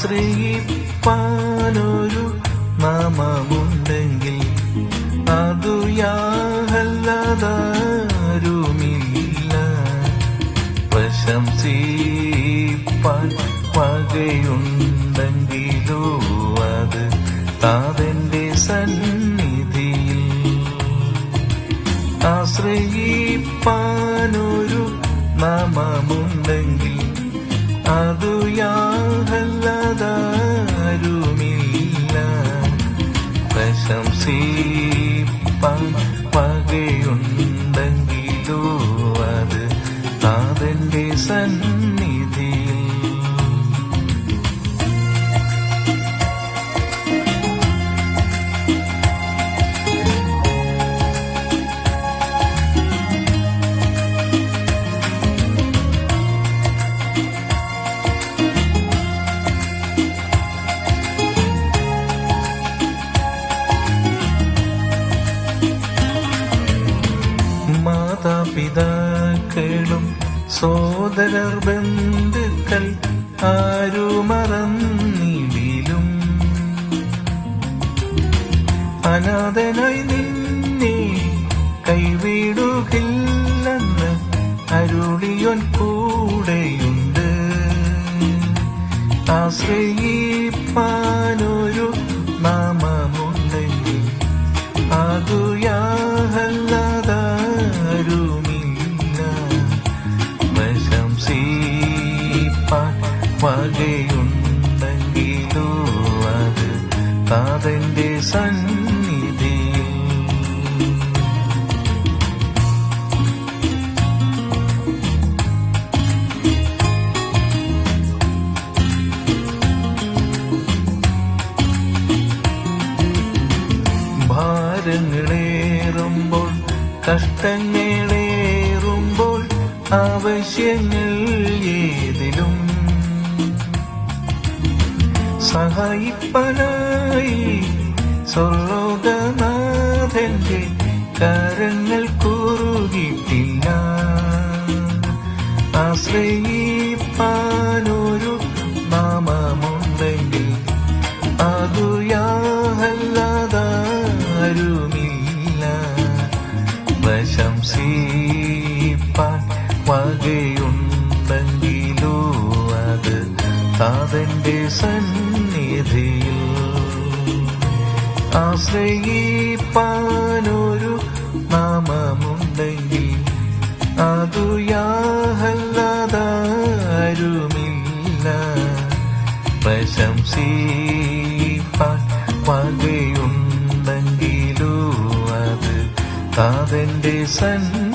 ആശ്രയിപ്പാനൊരു നാമമുണ്ടെങ്കിൽ അതു യാഹല്ലതാരുമില്ല. പ്രശംസിപ്പാൻ വകയുണ്ടെങ്കിലോ അത് താതെന്റെ സന്നിധിയിൽ. ആശ്രയിപ്പാനൊരു നാമമുണ്ടെങ്കിൽ അതു യാഹല്ലതാരുമില്ല പ്രശംസിപ്പാൻ അത് താതന്റെ സന്നിധിയിൽ മാതാപിതാക്കളും സോദരർ ബന്ധുക്കൾ ആരുമറന്നിടിലും. അനാഥനായി നിന്നെ കൈവിടുകില്ലെന്ന് അരുളിയോൻ കൂടെയുണ്ട്. ആശ്രയിപ്പാനൊരു പ്രശംസിപ്പാൻ വകയുണ്ടെങ്കിലോ അത് താതന്റെ സന്നിധിയിൽ. ഭാരങ്ങളേറുമ്പോൾ കഷ്ടങ്ങളേറുമ്പോൾ ആവശ്യങ്ങൾ ഏതിലും സഹായിപ്പനായി സ്വർലോകനാഥന്റെ കരങ്ങൾ കുറുകിട്ടില്ല. ആശ്രയിപ്പാനൊരു നാമമുണ്ടെങ്കിൽ അതു യാഹല്ലാതാരുമില്ല. പ്രശംസിപ്പാൻ വകയുണ്ടെങ്കിലോ അത് താതന്റെ സന്നിധിയിൽ ആശ്രയിപ്പാനൊരു നാമമുണ്ടെങ്കിൽ അതു യാഹല്ലതാരുമില്ല. പ്രശംസിപ്പാൻ പകയുണ്ടെങ്കിലോ അത് താതന്റെ സന്നിധി